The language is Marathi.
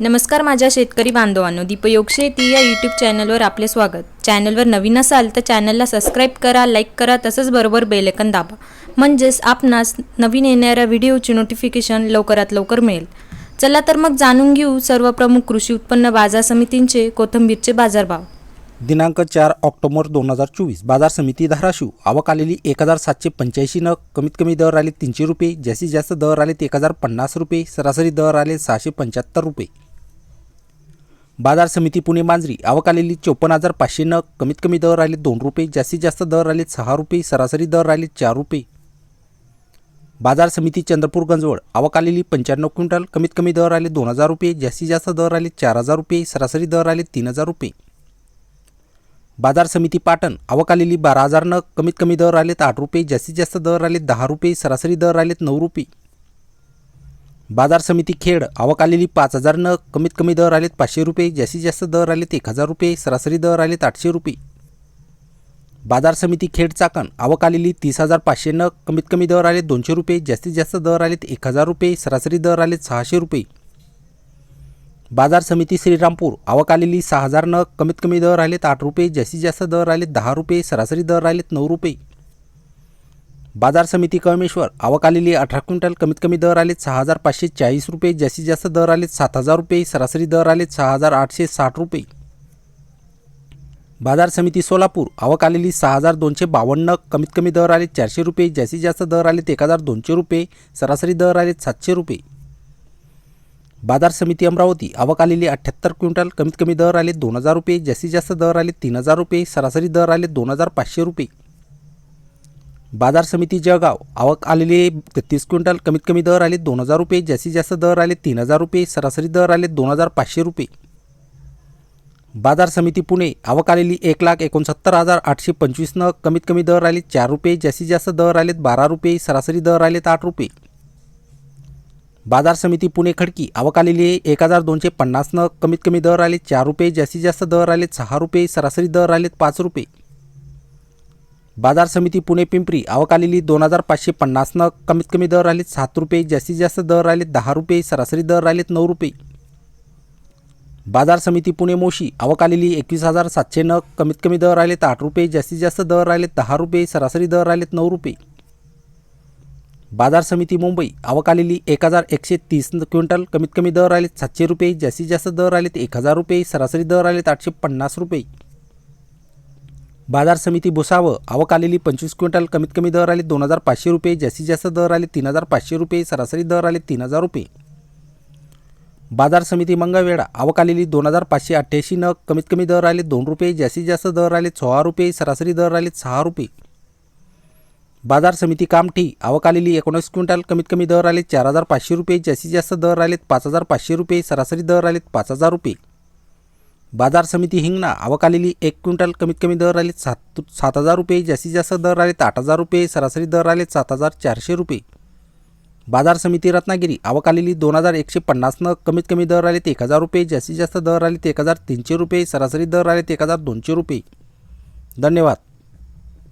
नमस्कार माझ्या शेतकरी बांधवांनो दीपयोग शेती या यूट्यूब चॅनलवर आपले स्वागत. चॅनलवर नवीन असाल तर चॅनलला सबस्क्राईब करा लाईक करा तसंच बरोबर बेलेकन दाबा. म्हणजेच आपणास नवीन येणाऱ्या व्हिडिओची नोटिफिकेशन लवकरात लवकर मिळेल. चला तर मग जाणून घेऊ सर्व प्रमुख कृषी उत्पन्न बाजार समितींचे कोथंबीरचे बाजारभाव. दिनांक चार ऑक्टोबर दोन हजार चोवीस बाजार समिती धाराशिव. आवक आलेली एक हजार सातशे पंच्याऐंशी नग कमीत कमी दर आले तीनशे रुपये जास्तीत जास्त दर आले एक हजार पन्नास रुपये सरासरी दर आले सहाशे पंच्याहत्तर रुपये. बाजार समिती पुणे मांजरी. आवक आलेली चोपन्न हजार पाचशे नग. कमीत कमी दर राहिले दोन रुपये. जास्तीत जास्त दर राहिले सहा रुपये. सरासरी दर राहिले चार रुपये. बाजार समिती चंद्रपूर गंजवळ. आवक आलेली पंच्याण्णव क्विंटल. कमीत कमी दर राहिले दोन हजार रुपये. जास्तीत जास्त दर आले चार हजार रुपये. सरासरी दर राहिले तीन हजार रुपये. बाजार समिती पाटण. आवक आलेली बारा हजार नग. कमीत कमी दर राहिलेत आठ रुपये. जास्तीत जास्त दर राहिले दहा रुपये. सरासरी दर राहिलेत नऊ रुपये. बाजार समिती खेड आवक आलेली पाच हजार न कमीत कमी दर आलेत पाचशे रुपये जास्तीत जास्त दर आलेत एक हजार रुपये सरासरी दर आलेत आठशे रुपये. बाजार समिती खेड चाकण आवक आलेली तीस हजार पाचशे नग कमीत कमी दर आलेत दोनशे रुपये जास्तीत जास्त दर आलेत एक हजार रुपये सरासरी दर आलेत सहाशे रुपये. बाजार समिती श्रीरामपूर आवक आलेली सहा हजार नग कमीत कमी दर आलेत आठ रुपये जास्तीत जास्त दर आलेत दहा रुपये सरासरी दर आलेत नऊ रुपये. बाजार समिती कळमेश्वर आवक आलेली अठरा क्विंटल कमीत कमी दर आलेत सहा हजार पाचशे चाळीस रुपये जास्तीत जास्त दर आलेत सात हजार रुपये सरासरी दर आलेत सहा हजार आठशे साठ रुपये. बाजार समिती सोलापूर आवक आलेली सहा हजार दोनशे बावन्न कमीत कमी दर आलेत चारशे रुपये जास्तीत जास्त दर आलेत एक हजार दोनशे रुपये सरासरी दर आलेत सातशे रुपये. बाजार समिती अमरावती आवक आलेली अठ्ठ्याहत्तर क्विंटल कमीत कमी दर आले दोन हजार रुपये जास्तीत जास्त दर आले तीन हजार रुपये सरासरी दर आले दोन हजार पाचशे रुपये. बाजार समिती जळगाव. आवक आलेले तेहतीस क्विंटल कमीत कमी दर आले दोन हजार रुपये जास्तीत जास्त दर आले तीन हजार रुपये सरासरी दर आले दोन हजार पाचशे रुपये. बाजार समिती पुणे आवक आलेली एक लाख एकोणसत्तर हजार आठशे पंचवीसनं कमीत कमी दर आले चार रुपये जास्तीत जास्त दर आलेत बारा रुपये सरासरी दर आलेत आठ रुपये. बाजार समिती पुणे खडकी आवक आलेली आहे एक हजार दोनशे पन्नास नग कमीत कमी दर आले चार रुपये जास्तीत जास्त दर आलेत सहा रुपये सरासरी दर आलेत पाच रुपये. बाजार समिती पुणे पिंपरी आवक आलेली दोन हजार पाचशे पन्नास नग कमीत कमी दर राहिलेत सात रुपये जास्तीत जास्त दर राहिलेत दहा रुपये सरासरी दर राहिलेत नऊ रुपये. बाजार समिती पुणे मोशी आवक आलेली एकवीस हजार सातशे नग कमीत कमी दर राहिलेत आठ रुपये जास्तीत जास्त दर राहिलेत दहा रुपये सरासरी दर राहिलेत नऊ रुपये. बाजार समिती मुंबई आवक आलेली एक हजार एकशे तीस क्विंटल कमीत कमी दर राहिलेत सातशे रुपये जास्तीत जास्त दर राहिलेत एक हजार रुपये सरासरी दर राहिलेत आठशे पन्नास रुपये. बाजार समिती भुसावळ आवक आलेली पंचवीस क्विंटल कमीत कमी दर आले दोन हजार पाचशे रुपये जास्तीत जास्त दर आले तीन हजार पाचशे रुपये सरासरी दर आले तीन हजार रुपये. बाजार समिती मंगळवेढा आवक आलेली दोन हजार पाचशे अठ्ठ्याऐंशी नग कमीत कमी दर आले दोन रुपये जास्तीत जास्त दर आले सोळा रुपये सरासरी दर आले सहा रुपये. बाजार समिती कामठी आवक आलेली एकोणीस क्विंटल कमीत कमी दर आले चार हजार पाचशे रुपये जास्तीत जास्त दर आलेत पाच हजार पाचशे रुपये सरासरी दर आलेत पाच हजार रुपये. बाजार समिती हिंगणा अवकालेली एक क्विंटल कमीत कमी दर राहिले सात सात हजार रुपये जास्तीत जास्त दर आलेत आठ हजार रुपये सरासरी दर राहिले सात हजार चारशे रुपये. बाजार समिती रत्नागिरी अवकालेली दोन हजार एकशे पन्नासनं कमीत कमी दर आलेत एक हजार रुपये जास्तीत जास्त दर आलेत एक हजार तीनशे रुपये सरासरी दर आलेत एक हजार दोनशे रुपये. धन्यवाद.